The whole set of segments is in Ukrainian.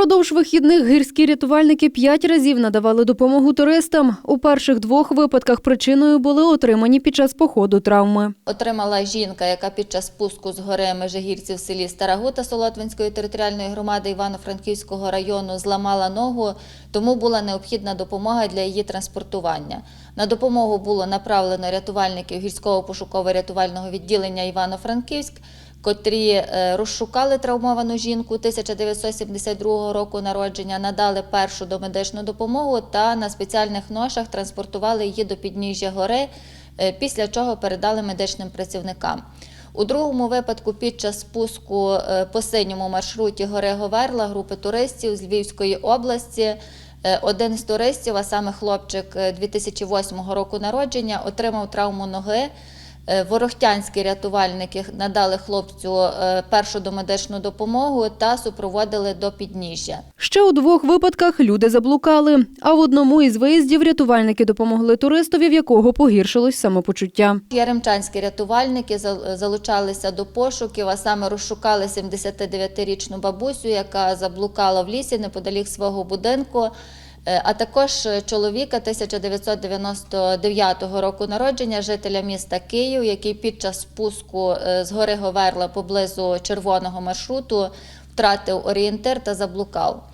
Впродовж вихідних гірські рятувальники п'ять разів надавали допомогу туристам. У перших двох випадках причиною були отримані під час походу травми. Отримала жінка, яка під час спуску з гори Межигірці в селі Старагута Солотвинської територіальної громади Івано-Франківського району зламала ногу, тому була необхідна допомога для її транспортування. На допомогу було направлено рятувальників гірського пошуково-рятувального відділення Івано-Франківськ, котрі е, розшукали травмовану жінку 1972 року народження, надали першу домедичну допомогу та на спеціальних ношах транспортували її до підніжжя гори, е, після чого передали медичним працівникам. У другому випадку під час спуску е, по синьому маршруті гори Говерла групи туристів з Львівської області один з туристів, а саме хлопчик е, 2008 року народження, отримав травму ноги. Е, Ворохтянські рятувальники надали хлопцю е, першу домедичну допомогу та супроводили до підніжжя. Ще у двох випадках люди заблукали. А в одному із виїздів рятувальники допомогли туристові, в якого погіршилось самопочуття. Яремчанські рятувальники залучалися до пошуків, а саме розшукали 79-річну бабусю, яка заблукала в лісі неподалік свого будинку. Е, А також е, чоловіка 1999 року народження, жителя міста Київ, який під час спуску е, з гори Говерла поблизу червоного маршруту втратив орієнтир та заблукав.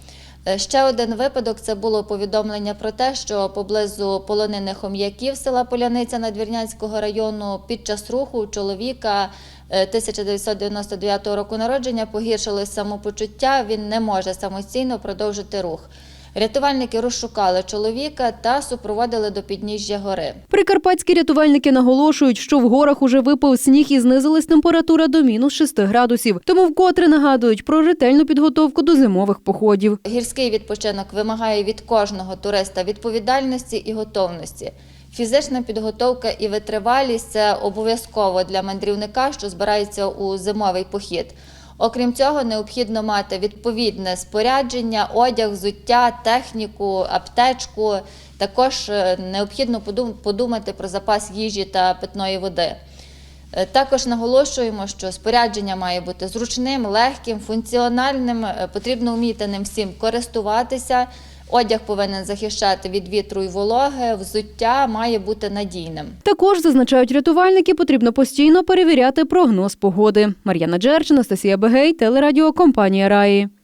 Ще один випадок це було повідомлення про те, що поблизу полонини хом'яків села Поляниця Надвірнянського району під час руху чоловіка е, 1999 року народження погіршилось самопочуття. Він не може самостійно продовжити рух. Рятувальники розшукали чоловіка та супроводили до підніжжя гори. Прикарпатські рятувальники наголошують, що в горах уже випав сніг і знизилась температура до мінус 6 градусів. Тому вкотре нагадують про ретельну підготовку до зимових походів. Гірський відпочинок вимагає від кожного туриста відповідальності і готовності. Фізична підготовка і витривалість це обов'язково для мандрівника, що збирається у зимовий похід. Окрім цього, необхідно мати відповідне спорядження, одяг, взуття, техніку, аптечку. Також е, необхідно подумати про запас їжі та питної води. Е, Також наголошуємо, що спорядження має бути зручним, легким, функціональним. е, Потрібно вміти ним всім користуватися. Одяг повинен захищати від вітру і вологи, взуття має бути надійним. Також зазначають рятувальники, потрібно постійно перевіряти прогноз погоди. Мар'яна Джерч, Анастасія Бегей, телерадіокомпанія Раї.